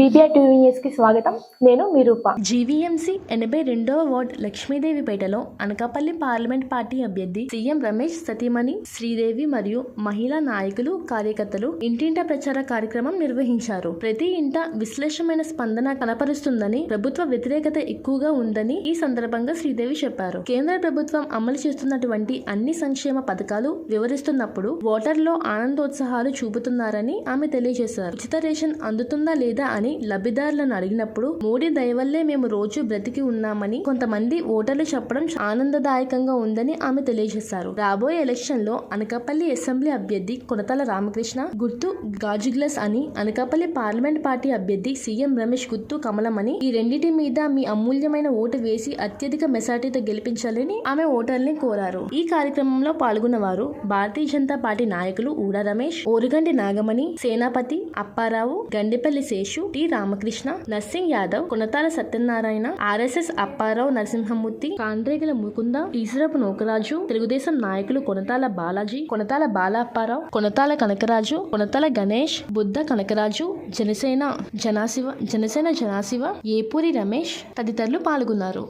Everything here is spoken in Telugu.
ఎన్టీఆర్ టీవీ కి స్వాగతం. నేను మీ రూప. జీవీఎంసీ ఎనభై రెండవ వార్డ్ లక్ష్మీదేవిపేటలో అనకాపల్లి పార్లమెంట్ పార్టీ అభ్యర్థి సీఎం రమేష్ సతీమణి శ్రీదేవి మరియు మహిళా నాయకులు కార్యకర్తలు ఇంటింట ప్రచార కార్యక్రమం నిర్వహించారు. ప్రతి ఇంట విశ్లేషమైన స్పందన కనపరుస్తుందని ప్రభుత్వ వ్యతిరేకత ఎక్కువగా ఉందని ఈ సందర్భంగా శ్రీదేవి చెప్పారు. కేంద్ర ప్రభుత్వం అమలు చేస్తున్నటువంటి అన్ని సంక్షేమ పథకాలు వివరిస్తున్నప్పుడు ఓటర్లో ఆనందోత్సాహాలు చూపుతున్నారని ఆమె తెలియజేశారు. ఉచిత రేషన్ అందుతుందా లేదా అని లబ్ధిదారులను అడిగినప్పుడు మోడీ దయవల్లే మేము రోజు బ్రతికి ఉన్నామని కొంతమంది ఓటర్లు చెప్పడం ఆనందదాయకంగా ఉందని ఆమె తెలియజేశారు. రాబోయే ఎలక్షన్లో అనకాపల్లి అసెంబ్లీ అభ్యర్థి కొనతల రామకృష్ణ గుర్తు గాజుగ్లస్ అని అనకాపల్లి పార్లమెంట్ పార్టీ అభ్యర్థి సీఎం రమేష్ గుర్తు కమలమని ఈ రెండింటి మీద మీ అమూల్యమైన ఓటు వేసి అత్యధిక మెజార్టీతో గెలిపించాలని ఆమె ఓటర్ని కోరారు. ఈ కార్యక్రమంలో పాల్గొన్న వారు భారతీయ జనతా పార్టీ నాయకులు ఊడా రమేష్ ఓరుగంటి నాగమణి సేనాపతి అప్పారావు గండిపల్లి శేషు టి రామకృష్ణ నర్సింగ్ యాదవ్ కొనతాల సత్యనారాయణ ఆర్ఎస్ఎస్ అప్పారావు నరసింహమూర్తి కాండ్రేగల ముకుంద ఈశ్వరపు నూకరాజు తెలుగుదేశం నాయకులు కొనతాల బాలాజీ కొనతాల బాలాప్పారావు కొనతాల కనకరాజు కొనతాల గణేష్ బుద్ధ కనకరాజు జనసేన జనాశివ జనసేన జనాశివ ఏపూరి రమేష్ తదితరులు పాల్గొన్నారు.